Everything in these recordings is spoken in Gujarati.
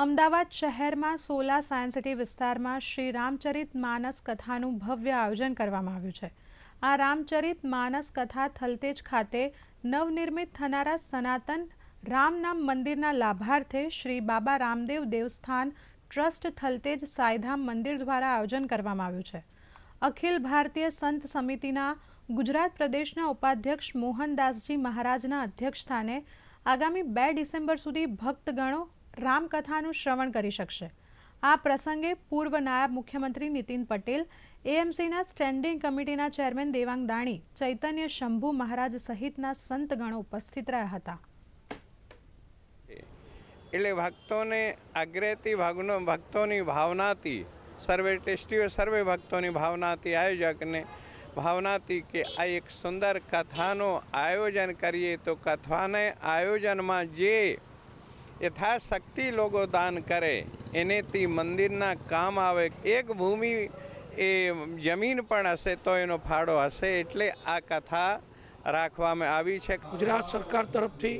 અમદાવાદ શહેરમાં સોલા સાયન્સ સિટી વિસ્તારમાં શ્રી રામચરિત માનસ કથાનું ભવ્ય આયોજન કરવામાં આવ્યું છે. આ રામચરિત માનસ કથા થલતેજ ખાતે નવનિર્મિત થનારા સનાતન રામનામ મંદિરના લાભાર્થે શ્રી બાબા રામદેવ દેવસ્થાન ટ્રસ્ટ થલતેજ સાયધામ મંદિર દ્વારા આયોજન કરવામાં આવ્યું છે. અખિલ ભારતીય સંત સમિતિના ગુજરાત પ્રદેશના ઉપાધ્યક્ષ મોહનદાસજી મહારાજના અધ્યક્ષસ્થાને આગામી બે ડિસેમ્બર સુધી ભક્તગણો રામકથાનું શ્રવણ કરી શકશે. આ પ્રસંગે પૂર્વ નાયબ મુખ્યમંત્રી નીતિન પટેલ, એએમસીના સ્ટેન્ડિંગ કમિટીના ચેરમેન દેવાંગ દાણી, ચૈતન્ય શંભુ મહારાજ સહિતના સંતગણો ઉપસ્થિત રહ્યા હતા. એટલે ભક્તોને આગ્રહથી ભાગનો, ભક્તોની ભાવનાથી, સર્વે ટેસ્ટીઓ, સર્વે ભક્તોની ભાવનાથી આયોજકને ભાવનાથી કે આ એક સુંદર કથાનું આયોજન કરીએ તો કથાને આયોજનમાં જે યથાશક્તિ લોકો દાન કરે, એનેથી મંદિરના કામ આવે. એક ભૂમિ એ જમીન પણ હશે તો એનો ફાળો હશે એટલે આ કથા રાખવામાં આવી છે. ગુજરાત સરકાર તરફથી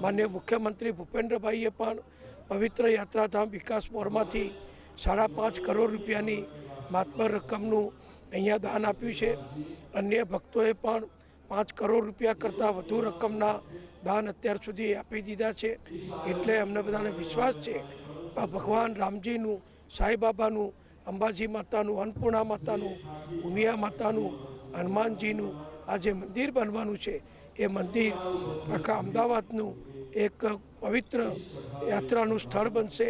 માન્ય મુખ્યમંત્રી ભૂપેન્દ્રભાઈએ પણ પવિત્ર યાત્રાધામ વિકાસ બોર્ડમાંથી સાડા પાંચ કરોડ રૂપિયાની માતબર રકમનું અહીંયા દાન આપ્યું છે. અન્ય ભક્તોએ પણ પાંચ કરોડ રૂપિયા કરતાં વધુ રકમના દાન અત્યાર સુધી આપી દીધા છે. એટલે અમને બધાને વિશ્વાસ છે આ ભગવાન રામજીનું સાંઈબાબાનું અંબાજી માતાનું, અન્નપૂર્ણા માતાનું, ઉમિયા માતાનું, હનુમાનજીનું આ જે મંદિર બનવાનું છે. એ મંદિર આખા અમદાવાદનું એક પવિત્ર યાત્રાનું સ્થળ બનશે.